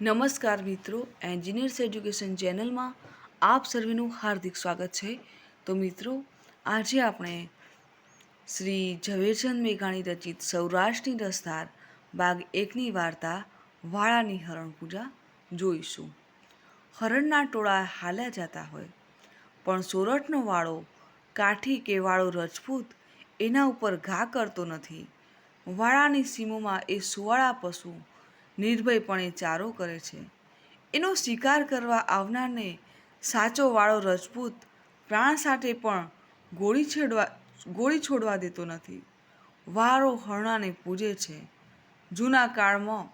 નમસ્કાર મિત્રો engineers education ચેનલમાં આપ સર્વેનું હાર્દિક સ્વાગત છે. તો મિત્રો, આજે આપણે શ્રી ઝવેરચંદ મેઘાણી રચિત સૌરાષ્ટ્રની દસ્તાર ભાગ એકની વાર્તા વાળાની હરણ પૂજા જોઈશું. હરણના ટોળા હાલ્યા જતા હોય, પણ સોરઠનો વાળો, કાઠી કે વાળો રજપૂત એના ઉપર ઘા કરતો નથી. વાળાની સીમોમાં એ સુવાળા પશુ નિર્ભયપણે ચારો કરે છે. એનો શિકાર કરવા આવનારને સાચો વાળો રજપૂત પ્રાણ સાથે પણ ગોળી છેડવા, ગોળી છોડવા દેતો નથી. વારો હરણાને પૂજે છે. જૂના કાળમાં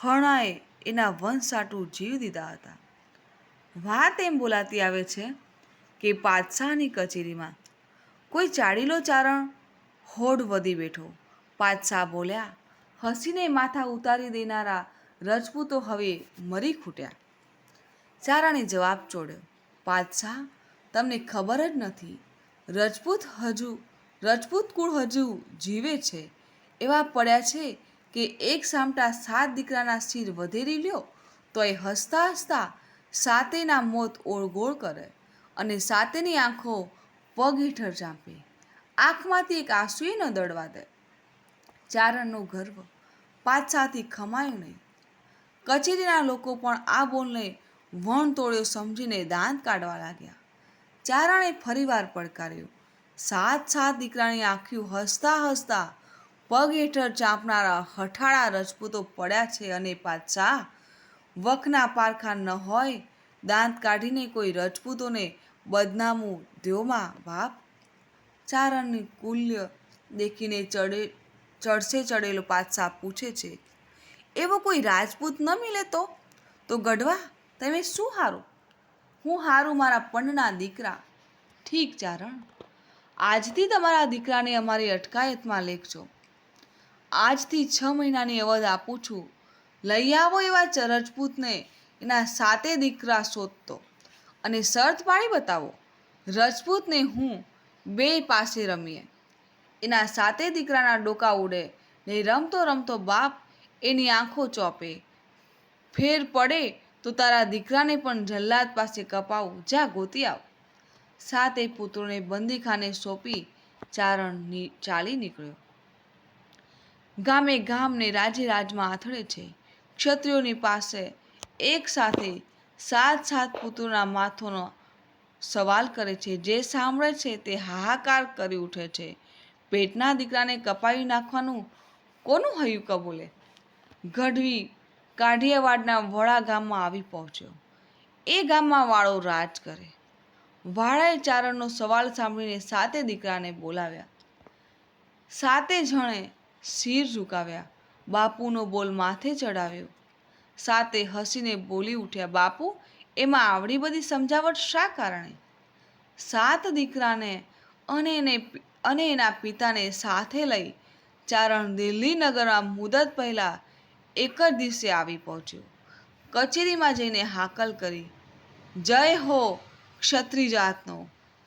હરણાએ એના વંશ સાટું જીવ દીધા હતા. વાત એમ બોલાતી આવે છે કે પાતશાહની કચેરીમાં કોઈ ચાડીલો ચારણ હોડ વધી બેઠો. પાતશાહ બોલ્યા હસીને માથા ઉતારી દેનારા રજપૂતો હવે મરી ખૂટ્યા. ચારણે જવાબ ચોડ્યો પાતશાહ તમને ખબર જ નથી. રજપૂત હજુ, રજપૂત કુળ હજુ જીવે છે. એવા પડ્યા છે કે એક સામટા સાત દીકરાના શિર વધેરી લ્યો તો એ હસતા હસતા સાતેના મોત ઓળગોળ કરે અને સાતેની આંખો પગ હેઠળ ચાંપે. આંખમાંથી એક આંસુએ ન દળવા દે. ચારણનો ગર્વ. પાછાથી ખમાયું નહીં. કચેરીના લોકો પણ આ બોલને વણ તોડ્યો સમજીને દાંત કાઢવા લાગ્યા. ચારણે ફરીવાર પડકાર્યો. સાત સાત દીકરાની આંખ્યું હસતા હસતા પગ હેઠળ ચાંપનારા હઠાળા રજપૂતો પડ્યા છે અને પાછા વખના પારખા ન હોય દાંત કાઢીને કોઈ રજપૂતોને બદનામું દ્યોમાં બાપ. ચારણની કુલ્ય દેખીને ચડે ચડશે ચડેલો પાછા પૂછે છે, એવો કોઈ રાજપૂત ન મિલે તો? તો ગઢવા, તમે શું હારું? હું હારું મારા પંડના દીકરા. ઠીક, ચારણ. આજથી તમારા દીકરાને અમારી અટકાયતમાં લેખજો. આજથી છ મહિનાની અવધ આપું છું. લઈ આવો એવા રજપૂતને એના સાતે દીકરા શોધતો. અને શરત પાડી બતાવો, રજપૂતને હું બે પાસે રમીએ. એના સાતે દીકરાના ડોકા ઉડે ને રમતો રમતો બાપ એની આંખો ચોપે. ફેર પડે તો તારા દીકરાને પણ જલ્લાદ પાસે કપાવું. જા ગોતી આવ. સાતે પુત્રોને બંદીખાને સોંપી ચારણ ચાલી નીકળ્યો. ગામે ગામને રાજે રાજમાં આથડે છે. ક્ષત્રિયોની પાસે એક સાથે સાત સાત પુત્રોના માથોનો સવાલ કરે છે. જે સાંભળે છે તે હાહાકાર કરી ઉઠે છે. પેટના દીકરાને કપાવી નાખવાનું કોનું હયું કબૂલે? ગઢવી કાઢિયાવાડના વડા ગામમાં આવી પહોંચ્યો. એ ગામમાં વાળો રાજ કરે. વાળાએ ચારણનો સવાલ સાંભળીને સાતે દીકરાને બોલાવ્યા. સાતે જણે શિર ઝુકાવ્યા. બાપુનો બોલ માથે ચડાવ્યો. સાતે હસીને બોલી ઉઠ્યા, બાપુ, એમાં આવડી બધી સમજાવટ શા કારણે? સાત દીકરાને અને એને અને એના પિતાને સાથે લઈ ચારણ દિલ્હી નગરમાં મુદત પહેલાં એક જ દિવસે આવી પહોંચ્યો. કચેરીમાં જઈને હાકલ કરી, જય હો ક્ષત્રિય જાતનો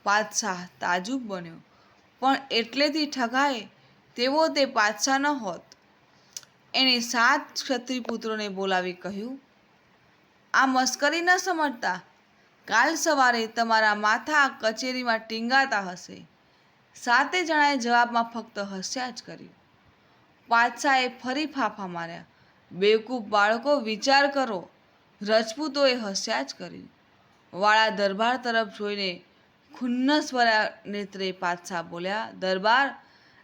પાતશાહ તાજુબ બન્યો. પણ એટલેથી ઠગાય તેવો તે પાતશાહ ન હોત. એણે સાત ક્ષત્રિય પુત્રોને બોલાવી કહ્યું, આ મસ્કરી ન સમજતા? કાલ સવારે તમારા માથા કચેરીમાં ટીંગાતા હશે. સાતે જણાએ જવાબમાં ફક્ત હસ્યા જ કર્યું. પાછાએ ફરી ફાફા માર્યા. બેવકૂફ બાળકો, વિચાર કરો. રજપૂતોએ હસ્યા જ કર્યું. વાળા દરબાર તરફ જોઈને ખુન્નસ ભર્યા નેત્રે પાછા બોલ્યા, દરબાર,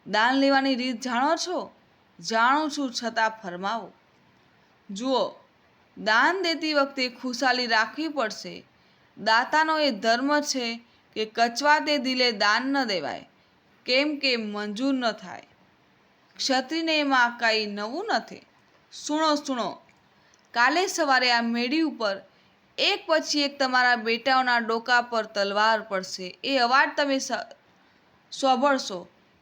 દાન લેવાની રીત જાણો છો? જાણું છું, છતાં ફરમાવો. જુઓ, દાન દેતી વખતે ખુશાલી રાખવી પડશે. દાતાનો એ ધર્મ છે કે કચવાતે દિલે દાન ન દેવાય. કેમ કે મંજૂર ન થાય. ક્ષત્રિને એમાં કાંઈ નવું નથી. સુણો સુણો. કાલે સવારે આ મેડી ઉપર એક પછી એક તમારા બેટાઓના ડોકા પર તલવાર પડશે. એ અવાજ તમે સાંભળશો.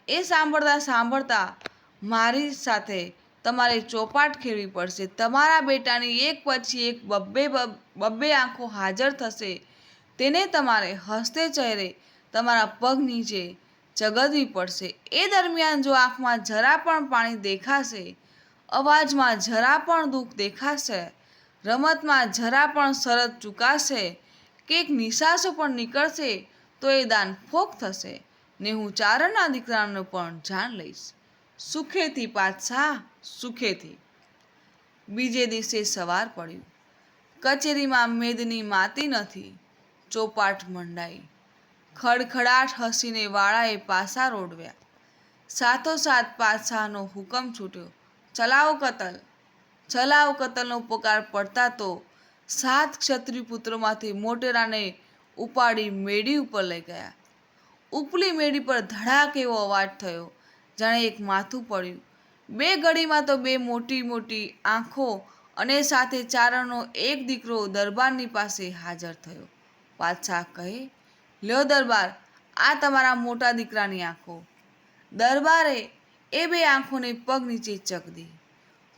એ સાંભળતા સાંભળતા મારી સાથે તમારે ચોપાટ ખેડવી પડશે. તમારા બેટાની એક પછી એક બબ્બે બબ્બે આંખો હાજર થશે. તેને તમારે હસતે ચહેરે તમારા પગ નીચે ચગદવી પડશે. એ દરમિયાન જો આંખમાં જરા પણ પાણી દેખાશે, અવાજમાં જરા પણ દુઃખ દેખાશે, રમતમાં જરા પણ શરત ચૂકાશે કે એક નિશાસો પણ નીકળશે, તો એ દાન ફોક થશે. ને હું ચારણના દીકરાનું પણ જાન લઈશ. સુખેથી પાછા, સુખેથી. બીજે દિવસે સવાર પડ્યું. કચેરીમાં મેદની માતી નથી. ચોપાટ મંડાઈ. ખડખડાટ હસીને વાળાએ પાસા રોડવ્યા. સાથોસાથ પાસાનો હુકમ છૂટ્યો. ચલાવો કતલ. ચલાવ કતલનો પગાર પડતા તો સાત ક્ષત્રિપુત્રોમાંથી મોટેરાને ઉપાડી મેડી ઉપર લઈ ગયા. ઉપલી મેડી પર ધડાક એવો અવાજ થયો. જાણે એક માથું પડ્યું. બે ઘડીમાં તો બે મોટી મોટી આંખો અને સાથે ચારણનો એક દીકરો દરબારની પાસે હાજર થયો. પાછા કહે લ્યો દરબાર, આ તમારા મોટા દીકરાની આંખો. દરબારે એ બે આંખોને પગ નીચે ચકદી.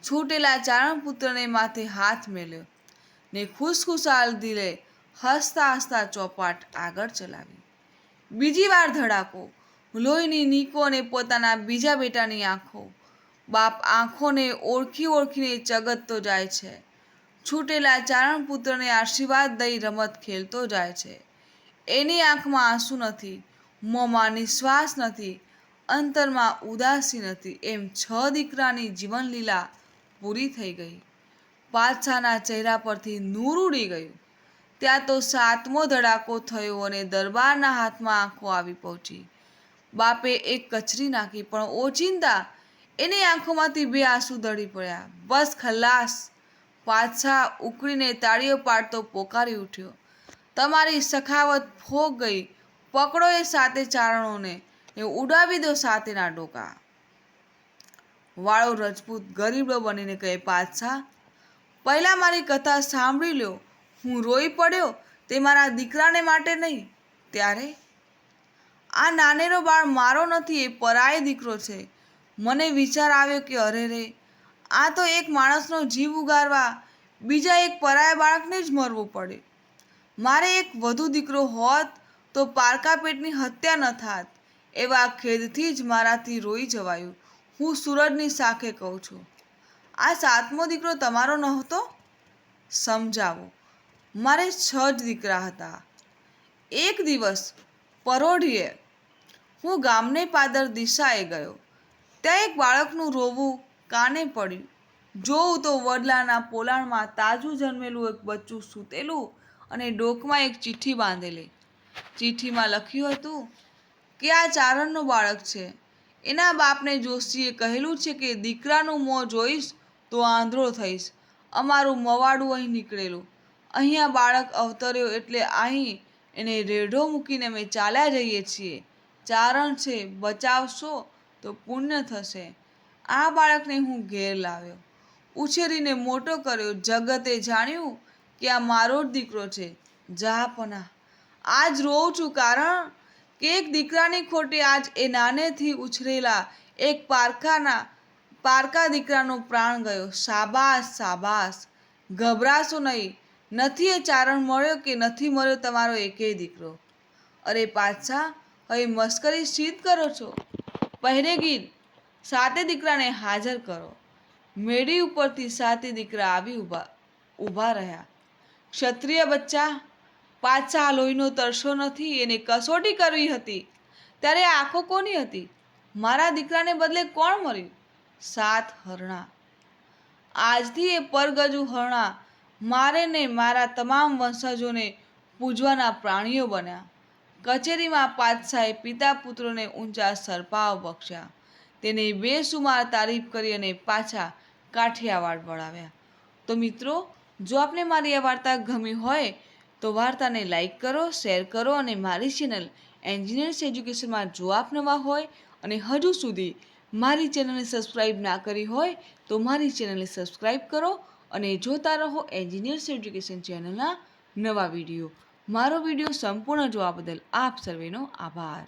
છૂટેલા ચારણ પુત્રને માથે હાથ મેલ્યો ને ખુશખુશાલ દિલે હસતા હસતા ચોપાટ આગળ ચલાવી. બીજી વાર ધડાકો, લોહીની નીકો અને પોતાના બીજા બેટાની આંખો. બાપ આંખોને ઓળખી ઓળખીને ચગતતો જાય છે. છૂટેલા ચારણ પુત્રને આશીર્વાદ દઈ રમત ખેલતો જાય છે. એની આંખમાં આંસુ નથી મોંમાં નિશ્વાસ નથી, અંતરમાં ઉદાસી નથી, એમ છ દીકરાની જીવનલીલા પૂરી થઈ ગઈ. પાછાના ચહેરા પરથી નૂર ઉડી ગયું. ત્યાં તો સાતમો ધડાકો થયો અને દરબારના હાથમાં આંખો આવી પહોંચી. બાપે એક કચરી નાખી, પણ ઓચિંતા એની આંખોમાંથી બે આંસુ દળી પડ્યા. બસ ખલાસ. પાછા ઉકળીને તાળીઓ પાડતો પોકારી ઉઠ્યો. તમારી સખાવત ફોગ ગઈ. પકડો એ સાતે ચારણોને. એ ઉડાવી દો સાતેના ડોકા. વાળો રજપૂત ગરીબડો બનીને કહે પાછા પહેલાં મારી કથા સાંભળી લ્યો. હું રોઈ પડ્યો તે મારા દીકરાને માટે નહીં. ત્યારે? આ નાનેરો બાળ મારો નથી, એ પરાય દીકરો છે. મને વિચાર આવ્યો કે, અરે રે, આ તો એક માણસનો જીવ ઉગારવા બીજા એક પરાય બાળકને જ મરવું પડે. મારે એક વધુ દીકરો હોત તો પારકા પેટની હત્યા ન થાત. એવા ખેદથી જ મારાથી રોઈ જવાયું. હું સૂરજની સાખે કહું છું. આ સાતમો દીકરો તમારો નહોતો? સમજાવો. મારે છ જ દીકરા હતા. એક દિવસ પરોઢીએ હું ગામને પાદર દિશાએ ગયો. ત્યાં એક બાળકનું રોવું કાને પડ્યું? જોઉં તો વડલાના પોલાણમાં તાજું જન્મેલું એક બચ્ચું સૂતેલું અને ડોકમાં એક ચિઠ્ઠી બાંધેલી. ચિઠ્ઠીમાં લખ્યું હતું, કે આ ચારણનું બાળક છે. એના બાપને જોશીએ કહેલું છે કે, દીકરાનું મોં જોઈશ તો આંધળો થઈશ. અમારું મવાડું અહીં નીકળેલું. અહીંયા બાળક અવતર્યો એટલે અહીં એને રેઢો મૂકીને અમે ચાલ્યા જઈએ છીએ. ચારણ છે, બચાવશો તો પુણ્ય થશે. આ બાળકને હું ઘેર લાવ્યો. ઉછેરીને મોટો કર્યો. જગતે જાણ્યું કે આ મારો જ દીકરો છે. જહાપના આજ રોઉં છું કારણ કે એક દીકરાની ખોટે આજ એ નાનેથી ઉછરેલા એક પારખાના પારકા દીકરાનો પ્રાણ ગયો. શાબાશ શાબાશ. ગભરાશો નહીં. નથી એ ચારણ મળ્યો કે નથી મળ્યો તમારો એકેય દીકરો? અરે પાછા હવે મસ્કરી શીત કરો છો? પહેરેગીર સાતે દીકરાને હાજર કરો. મેડી ઉપરથી સાતે દીકરા આવી ઊભા ઊભા રહ્યા. ક્ષત્રિય બચ્ચા પાછા લોહીનો તરસો નથી, એને કસોટી કરવી હતી. ત્યારે આંખો કોની હતી? મારા દીકરાને બદલે કોણ મર્યું સાત હરણા. આજથી એ પરગજુ હરણા મારે ને મારા તમામ વંશજોને પૂજવાના પ્રાણીઓ બન્યા. કચેરીમાં પાતશાહે પિતા પુત્રોને ઊંચા સરપાવ બક્ષ્યા. તેને બેસુમાર તારીફ કરી અને પાછા કાઠિયાવાડ વળાવ્યા. તો મિત્રો જો આપને મારી આ વાર્તા ગમી હોય, તો વાર્તાને લાઈક કરો, શેર કરો અને મારી ચેનલ એન્જિનિયર્સ એજ્યુકેશનમાં જો આપ નવા હોય અને હજુ સુધી મારી ચેનલને સબસ્ક્રાઈબ ના કરી હોય, તો મારી ચેનલને સબસ્ક્રાઈબ કરો અને જોતા રહો એન્જિનિયર્સ એજ્યુકેશન ચેનલના નવા વીડિયો. મારો વીડિયો સંપૂર્ણ જોવા બદલ આપ સર્વેનો આભાર.